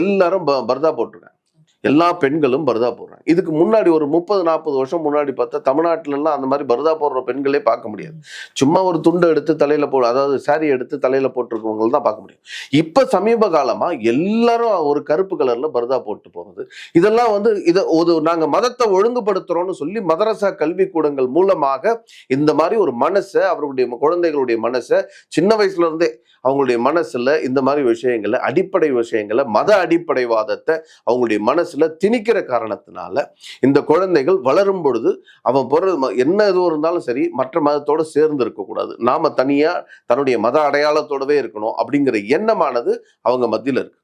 எல்லாரும் ப- பர்தா போட்டிருக்காங்க. எல்லா பெண்களும் பர்தா போடுறாங்க. இதுக்கு முன்னாடி ஒரு முப்பது நாற்பது வருஷம் முன்னாடி பார்த்தா தமிழ்நாட்டிலலாம் அந்த மாதிரி பர்தா போடுற பெண்களே பார்க்க முடியாது. சும்மா ஒரு துண்டை எடுத்து தலையில போ அதாவது சாரி எடுத்து தலையில போட்டிருக்கவங்க தான் பார்க்க முடியும். இப்ப சமீப காலமா எல்லாரும் ஒரு கருப்பு கலர்ல பர்தா போட்டு போகிறது இதெல்லாம் வந்து இதை ஒரு நாங்க மதத்தை ஒழுங்குபடுத்துறோம்னு சொல்லி மதரசா கல்வி கூடங்கள் மூலமாக இந்த மாதிரி ஒரு மனசை அவருடைய குழந்தைகளுடைய மனசை சின்ன வயசுல இருந்தே அவங்களுடைய மனசில் இந்த மாதிரி விஷயங்களை அடிப்படை விஷயங்களை மத அடிப்படைவாதத்தை அவங்களுடைய மனசில் திணிக்கிற காரணத்தினால இந்த குழந்தைகள் வளரும் பொழுது அவன் போகிறது ம- என்ன எதுவும் இருந்தாலும் சரி மற்ற மதத்தோடு சேர்ந்து இருக்கக்கூடாது நாம் தனியாக தன்னுடைய மத அடையாளத்தோடவே இருக்கணும் அப்படிங்கிற எண்ணமானது அவங்க மத்தியில் இருக்கு.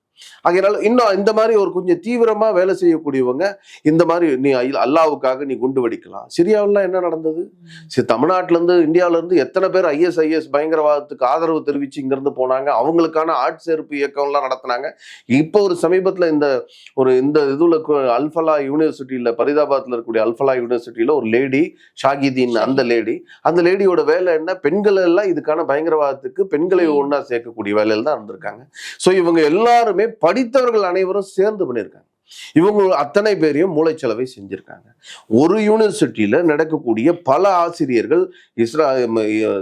ஆகையினால இன்னும் இந்த மாதிரி ஒரு கொஞ்சம் தீவிரமா வேலை செய்யக்கூடியவங்க இந்த மாதிரி நீ அல்லாவுக்காக நீ குண்டு வெடிக்கலாம். சிரியாவில் என்ன நடந்தது? சரி தமிழ்நாட்டுல இருந்து இந்தியாவுல இருந்து எத்தனை பேர் ஐஎஸ்ஐஎஸ் பயங்கரவாதத்துக்கு ஆதரவு தெரிவிச்சு இங்க இருந்து போனாங்க. அவங்களுக்கான ஆட்சேர்ப்பு இயக்கம்லாம் நடத்தினாங்க. இப்போ ஒரு சமீபத்துல இந்த ஒரு இந்த இதுல அல்ஃபலா யூனிவர்சிட்டியில பரிதாபாத்ல இருக்கக்கூடிய அல்ஃபலா யூனிவர்சிட்டியில ஒரு லேடி ஷாகிதீன் அந்த லேடி அந்த லேடியோட வேலை என்ன? பெண்கள் எல்லாம் இதுக்கான பயங்கரவாதத்துக்கு பெண்களை ஒண்ணா சேர்க்கக்கூடிய வேலையில தான் இருந்திருக்காங்க. ஸோ இவங்க எல்லாருமே படித்தவர்கள் அனைவரும் சேர்ந்து பண்ணியிருக்காங்க. இவங்க அத்தனை பேரையும் மூளைச்சலவை செஞ்சிருக்காங்க. ஒரு யூனிவர்சிட்டியில நடக்கக்கூடிய பல ஆசிரியர்கள் இஸ்ரா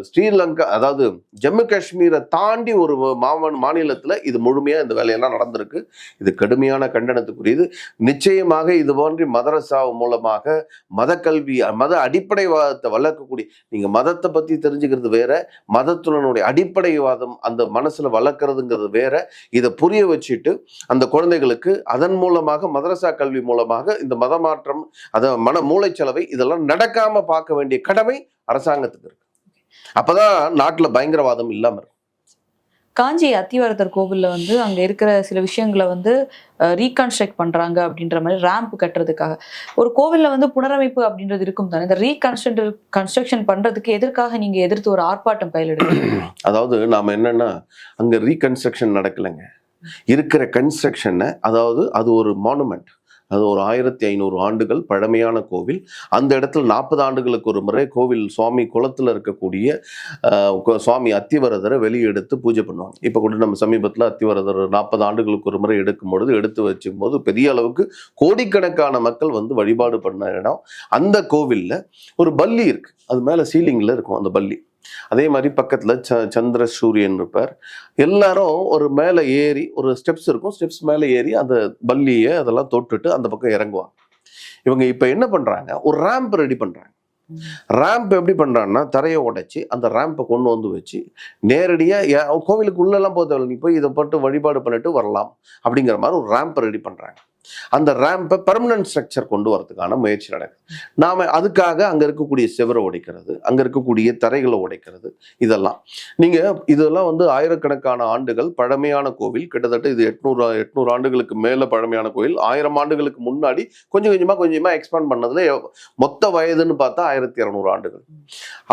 ஸ்ரீலங்கா அதாவது ஜம்மு காஷ்மீரை தாண்டி ஒரு மாவன் மாநிலத்துல இது முழுமையா இந்த வேலையெல்லாம் நடந்திருக்கு. இது கடுமையான கண்டனத்துக்குரியது. நிச்சயமாக இது போன்ற மதரசா மூலமாக மத கல்வி மத அடிப்படைவாதத்தை வளர்க்கக்கூடிய நீங்க மதத்தை பத்தி தெரிஞ்சுக்கிறது வேற மதத்துடனுடைய அடிப்படைவாதம் அந்த மனசுல வளர்க்கறதுங்கிறது வேற. இதை புரிய வச்சுட்டு அந்த குழந்தைகளுக்கு அதன் மூலமாக மதரசா கல்வி மூலமாக இந்த மத மாற்றம் அத மன மூளைச்சலவை இதெல்லாம் நடக்காம பார்க்க வேண்டிய கடமை அரசாங்கத்துக்கு இருக்கு. அப்பதான் நாட்டுல பயங்கரவாதம் இல்லாம இருக்கும். காஞ்சி அத்திவரதர் கோவில்ல வந்து அங்க இருக்கிற சில விஷயங்களை வந்து ரீகன்ஸ்ட்ரக்ட் பண்றாங்க அப்படின்ற மாதிரி ரேம்ப் கட்டுறதுக்காக. ஒரு கோவில்ல வந்து புனரமைப்பு அப்படின்றது இருக்கும் தானே? இந்த ரீகன்ஸ்ட்ரக்ட் கன்ஸ்ட்ரக்ஷன் பண்றதுக்கு எதற்காக நீங்க எதிர்த்து ஒரு ஆர்ப்பாட்டம் கையில் அதாவது நாம என்னன்னா அங்க ரீகன்ஸ்ட்ரக்ஷன் நடக்கலைங்க. இருக்கிற கன்ஸ்ட்ரக்ஷனை அதாவது அது ஒரு மானுமெண்ட் அது ஒரு ஆயிரத்தி ஐநூறு ஆண்டுகள் பழமையான கோவில். அந்த இடத்துல நாற்பது ஆண்டுகளுக்கு ஒரு முறை கோவில் சுவாமி குளத்தில் இருக்கக்கூடிய சுவாமி அத்திவரதரை வெளியே எடுத்து பூஜை பண்ணுவாங்க. இப்போ கூட நம்ம சமீபத்தில் அத்திவரதர் நாற்பது ஆண்டுகளுக்கு ஒரு முறை எடுக்கும் பொழுது எடுத்து வச்சும் போது பெரிய அளவுக்கு கோடிக்கணக்கான மக்கள் வந்து வழிபாடு பண்ண இடம். அந்த கோவிலில் ஒரு பல்லி இருக்குது அது மேலே சீலிங்கில் இருக்கும் அந்த பல்லி. அதே மாதிரி பக்கத்துல ச சந்திர சூரியன் இருப்பார். எல்லாரும் ஒரு மேலே ஏறி ஒரு ஸ்டெப்ஸ் இருக்கும். ஸ்டெப்ஸ் மேலே ஏறி அந்த பல்லியை அதெல்லாம் தொட்டுட்டு அந்த பக்கம் இறங்குவாங்க. இவங்க இப்போ என்ன பண்றாங்க? ஒரு ரேம்ப் ரெடி பண்றாங்க. ரேம்ப் எப்படி பண்றாங்கன்னா தரையை உடைச்சி அந்த ரேம்பை கொண்டு வந்து வச்சு நேரடியாக கோவிலுக்கு உள்ளெல்லாம் போக தேவையில்ல நீ போய் இதை போட்டு வழிபாடு பண்ணிட்டு வரலாம் அப்படிங்கிற மாதிரி ஒரு ரேம்ப் ரெடி பண்றாங்க. அந்த ரேம்பை பெர்மனன்ட் ஸ்ட்ரக்சர் கொண்டு வரதுக்கான முயற்சி நடக்குது. நாம அதுக்காக அங்க இருக்கக்கூடிய செவரை உடைக்கிறது அங்க இருக்கக்கூடிய தரைகளை உடைக்கிறது இதெல்லாம். நீங்க இதெல்லாம் வந்து ஆயிரக்கணக்கான ஆண்டுகள் பழமையான கோவில் கிட்டத்தட்ட இது எட்நூறு எட்நூறு ஆண்டுகளுக்கு மேல பழமையான கோவில். ஆயிரம் ஆண்டுகளுக்கு முன்னாடி கொஞ்சம் கொஞ்சமா கொஞ்சமா எக்ஸ்பேண்ட் பண்ணதுல மொத்த வயதுன்னு பார்த்தா ஆயிரத்தி இரநூறு ஆண்டுகள்.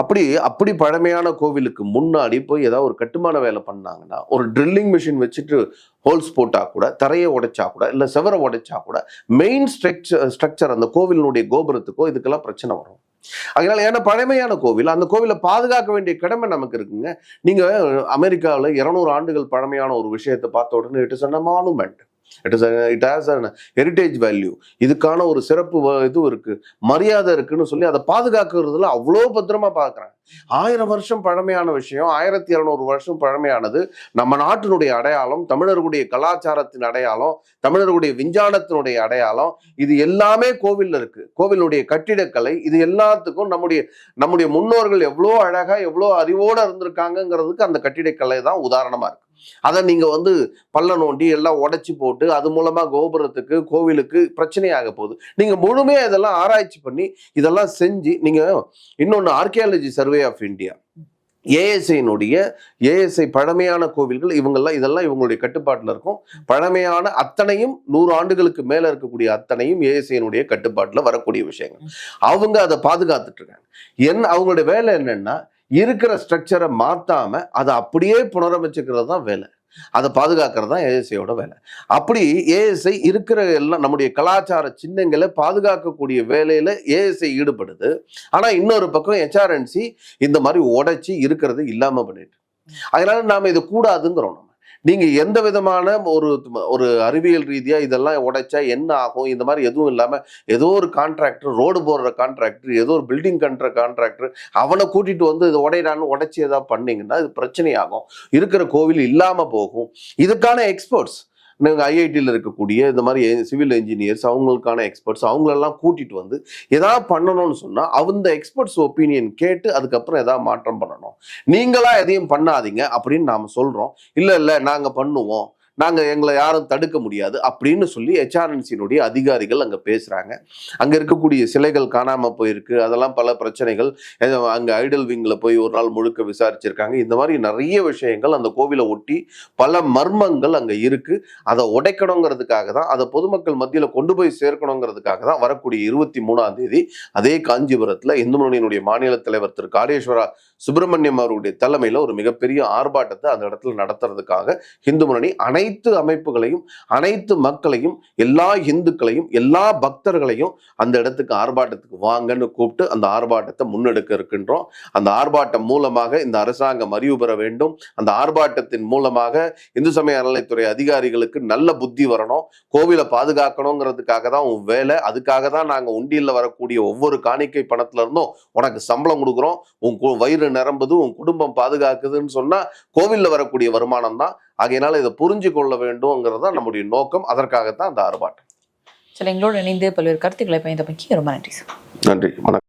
அப்படி அப்படி பழமையான கோவிலுக்கு முன்னாடி போய் ஏதாவது ஒரு கட்டுமான வேலை பண்ணாங்கன்னா ஒரு ட்ரில்லிங் மிஷின் வச்சுட்டு ஹோல்ஸ் போட்டா கூட தரையை உடைச்சா கூட இல்லை செவரை உடைச்சா கூட மெயின் ஸ்ட்ரக்சர் ஸ்ட்ரக்சர் அந்த கோவிலினுடைய கோபுரத்துக்கோ இதுக்கெல்லாம் பிரச்சனை வரும். அதனால ஏன்னா பழமையான கோவில் அந்த கோவிலை பாதுகாக்க வேண்டிய கடமை நமக்கு இருக்குங்க. நீங்க அமெரிக்காவில் இருநூறு ஆண்டுகள் பழமையான ஒரு விஷயத்தை பார்த்த உடனே it is a monument it is it has an heritage value இதுக்கான ஒரு சிறப்பு இது இருக்கு. மரியாதை இருக்குன்னு சொல்லி அதை பாதுகாக்கிறதுல அவ்வளோ பத்திரமா பார்க்குறாங்க. ஆயிரம் வருஷம் பழமையான விஷயம் ஆயிரத்தி இரநூறு வருஷம் பழமையானது நம்ம நாட்டினுடைய அடையாளம் தமிழர்களுடைய கலாச்சாரத்தின் அடையாளம் தமிழர்களுடைய விஞ்ஞானத்தினுடைய அடையாளம். இது எல்லாமே கோவில்ல இருக்கு. கோவிலுடைய கட்டிடக்கலை இது எல்லாத்துக்கும் நம்முடைய நம்முடைய முன்னோர்கள் எவ்வளோ அழகா எவ்வளோ அறிவோட இருந்திருக்காங்கங்கிறதுக்கு அந்த கட்டிடக்கலை தான் உதாரணமா இருக்கு. அதை நீங்க வந்து பள்ள நோண்டி எல்லாம் உடைச்சு போட்டு அது மூலமா கோபுரத்துக்கு கோவிலுக்கு பிரச்சனையாக போகுது. நீங்க முழுமையா இதெல்லாம் ஆராய்ச்சி பண்ணி இதெல்லாம் செஞ்சு நீங்க இன்னொன்னு ஆர்கியாலஜி சர்வே ஆஃப் இந்தியா ஏஎஸ்ஐனுடைய ஏஎஸ்ஐ பழமையான கோவில்கள் இவங்கெல்லாம் இதெல்லாம் இவங்களுடைய கட்டுப்பாட்டில் இருக்கும். பழமையான அத்தனையும் நூறு ஆண்டுகளுக்கு மேல இருக்கக்கூடிய அத்தனையும் ஏஎஸ்ஐனுடைய கட்டுப்பாட்டில் வரக்கூடிய விஷயங்கள். அவங்க அதை பாதுகாத்துட்டு இருக்காங்க. என்ன அவங்களுடைய வேலை என்னன்னா இருக்கிற ஸ்ட்ரக்சரை மாற்றாமல் அதை அப்படியே புனரமைச்சுக்கிறது தான் வேலை. அதை பாதுகாக்கிறது தான் ஏஎஸ்ஐயோட வேலை. அப்படி ஏஎஸ்ஐ இருக்கிற எல்லாம் நம்முடைய கலாச்சார சின்னங்களை பாதுகாக்கக்கூடிய வேலையில ஏஎஸ்ஐ ஈடுபடுது. ஆனா இன்னொரு பக்கம் ஹெச்ஆர்என்சி இந்த மாதிரி உடைச்சி இருக்கிறது இல்லாம பண்ணிட்டு. அதனால நாம இது கூடாதுங்கிறோம் நம்ம. நீங்க எந்த விதமான ஒரு ஒரு அறிவியல் ரீதியா இதெல்லாம் உடைச்சா என்ன ஆகும்? இந்த மாதிரி எதுவும் இல்லாம ஏதோ ஒரு கான்ட்ராக்டர் ரோடு போடுற கான்ட்ராக்டர் ஏதோ ஒரு பில்டிங் கட்டுற கான்ட்ராக்டர் அவனை கூட்டிட்டு வந்து இது உடையிறான்னு உடைச்சி ஏதாவது பண்ணீங்கன்னா இது பிரச்சனையாகும். இருக்கிற கோவில் இல்லாம போகும். இதுக்கான எக்ஸ்பர்ட்ஸ் நீங்கள் ஐஐடியில் இருக்கக்கூடிய இந்த மாதிரி சிவில் இன்ஜினியர்ஸ் அவங்களுக்கான எக்ஸ்பர்ட்ஸ் அவங்களெல்லாம் கூட்டிகிட்டு வந்து எதாவது பண்ணணும்னு சொன்னால் அந்த எக்ஸ்பர்ட்ஸ் ஒப்பீனியன் கேட்டு அதுக்கப்புறம் எதாவது மாற்றம் பண்ணணும். நீங்களாக எதையும் பண்ணாதீங்க அப்படின்னு நாம் சொல்கிறோம் இல்லை இல்லை நாங்கள் பண்ணுவோம். நாங்கள் எங்களை யாரும் தடுக்க முடியாது அப்படின்னு சொல்லி ஹெச்ஆர்என்சியினுடைய அதிகாரிகள் அங்கே பேசுகிறாங்க அங்கே இருக்கக்கூடிய சிலைகள் காணாமல் போயிருக்கு. அதெல்லாம் பல பிரச்சனைகள். அங்கே ஐடல் விங்கில் போய் ஒரு நாள் முழுக்க விசாரிச்சிருக்காங்க. இந்த மாதிரி நிறைய விஷயங்கள் அந்த கோவிலை ஒட்டி பல மர்மங்கள் அங்கே இருக்குது அதை உடைக்கணுங்கிறதுக்காக தான் அதை பொதுமக்கள் மத்தியில் கொண்டு போய் சேர்க்கணுங்கிறதுக்காக தான் வரக்கூடிய இருபத்தி மூணாம் தேதி அதே காஞ்சிபுரத்தில் இந்து முன்னணியினுடைய மாநில தலைவர் திரு காடேஸ்வரா சுப்பிரமணியம் அவருடைய தலைமையில் ஒரு மிகப்பெரிய ஆர்ப்பாட்டத்தை அந்த இடத்துல நடத்துறதுக்காக இந்து முன்னணி அனைத்து அனைத்து அமைப்புகளையும் அனைத்து மக்களையும் எல்லா இந்துக்களையும் எல்லா பக்தர்களையும் அந்த இடத்துக்கு ஆர்ப்பாட்டத்துக்கு வாங்கன்னு கூப்பிட்டு அந்த ஆர்ப்பாட்டத்தை முன்னெடுக்க இருக்கின்றோம். அந்த ஆர்ப்பாட்டம் மூலமாக இந்த அரசாங்கம் அறிவு பெற வேண்டும். அந்த ஆர்ப்பாட்டத்தின் மூலமாக இந்து சமய அறநிலைத்துறை அதிகாரிகளுக்கு நல்ல புத்தி வரணும். கோவிலை பாதுகாக்கணுங்கிறதுக்காக தான் உன் வேலை. அதுக்காக தான் நாங்கள் உண்டியில் வரக்கூடிய ஒவ்வொரு காணிக்கை பணத்துல இருந்தும் உனக்கு சம்பளம் கொடுக்குறோம். உன் வயிறு நிரம்புது உன் குடும்பம் பாதுகாக்குதுன்னு சொன்னால் கோவிலில் வரக்கூடிய வருமானம் தான். ஆகையினால இதை புரிஞ்சு கொள்ள வேண்டும்ங்கிறது தான் நம்முடைய நோக்கம். அதற்காகத்தான் அந்த ஆர்ப்பாட்டம். சில எங்களோட இணைந்து பல்வேறு கருத்துக்களை பயந்தமைக்கு ரொம்ப நன்றி சார். நன்றி. வணக்கம்.